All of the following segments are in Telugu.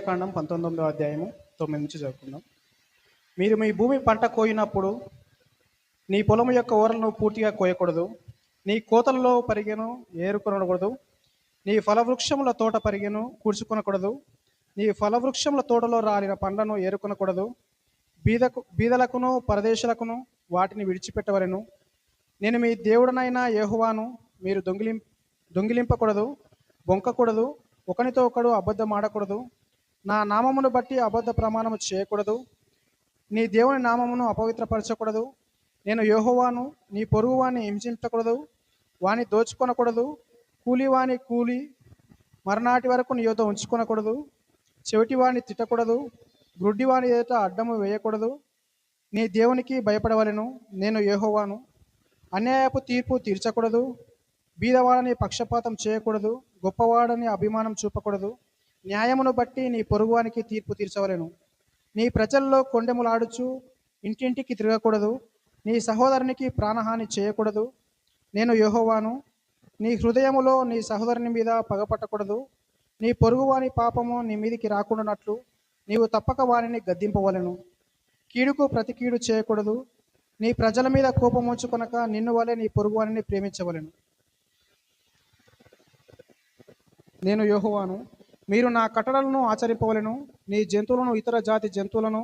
కాండం పంతొమ్మిదో అధ్యాయము తొమ్మిది నుంచి చదువుకుందాం. మీరు మీ భూమి పంట కోయినప్పుడు నీ పొలం యొక్క ఊరలను పూర్తిగా కోయకూడదు. నీ కోతలలో పరిగెను ఏరుకొనకూడదు. నీ ఫలవృక్షముల తోట పరిగెను కూర్చుకొనకూడదు. నీ ఫలవృక్షముల తోటలో రాలిన పండ్లను ఏరుకొనకూడదు. బీదకు బీదలకును పరదేశులకును వాటిని విడిచిపెట్టవలెను. నేను మీ దేవుడనైన యెహోవాను మీరు దొంగిలిం దొంగిలింపకూడదు బొంకకూడదు ఒకనితో ఒకడు అబద్ధం ఆడకూడదు నా నామమును బట్టి అబద్ధ ప్రమాణము చేయకూడదు. నీ దేవుని నామమును అపవిత్రపరచకూడదు. నేను యోహోవాను నీ పొరుగు వాణ్ణి హింసించకూడదు. వాని దోచుకొనకూడదు. కూలి వాని కూలి మరనాటి వరకు నీ యువత ఉంచుకొనకూడదు. చెవిటి వాణ్ణి తిట్టకూడదు. గ్రుడ్డి వాని ఎదుట అడ్డము వేయకూడదు. నీ దేవునికి భయపడవలెను. నేను యోహోవాను. అన్యాయపు తీర్పు తీర్చకూడదు. బీదవాడని పక్షపాతం చేయకూడదు. గొప్పవాడని అభిమానం చూపకూడదు. న్యాయమును బట్టి నీ పొరుగువానికి తీర్పు తీర్చవలెను. నీ ప్రజల్లో కొండెములాడుచు ఇంటింటికి తిరగకూడదు. నీ సహోదరునికి ప్రాణహాని చేయకూడదు. నేను యెహోవాను. నీ హృదయములో నీ సహోదరుని మీద పగపట్టకూడదు. నీ పొరుగువాని పాపము నీ మీదికి రాకుండానట్లు నీవు తప్పక వారిని గద్దింపవలెను. కీడుకు ప్రతి కీడు చేయకూడదు. నీ ప్రజల మీద కోపం ఉంచుకొనక నిన్ను వలె నీ పొరుగువానిని ప్రేమించవలెను. నేను యోహువాను. మీరు నా కట్టడలను ఆచరింపవలెను నీ జంతువులను ఇతర జాతి జంతువులను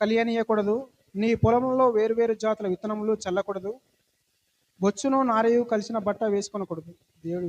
కలియనీయకూడదు నీ పొలంలో వేరువేరు జాతుల విత్తనములు చల్లకూడదు బొచ్చును నారయు కలిసిన బట్ట వేసుకొనకూడదు. దేవుడి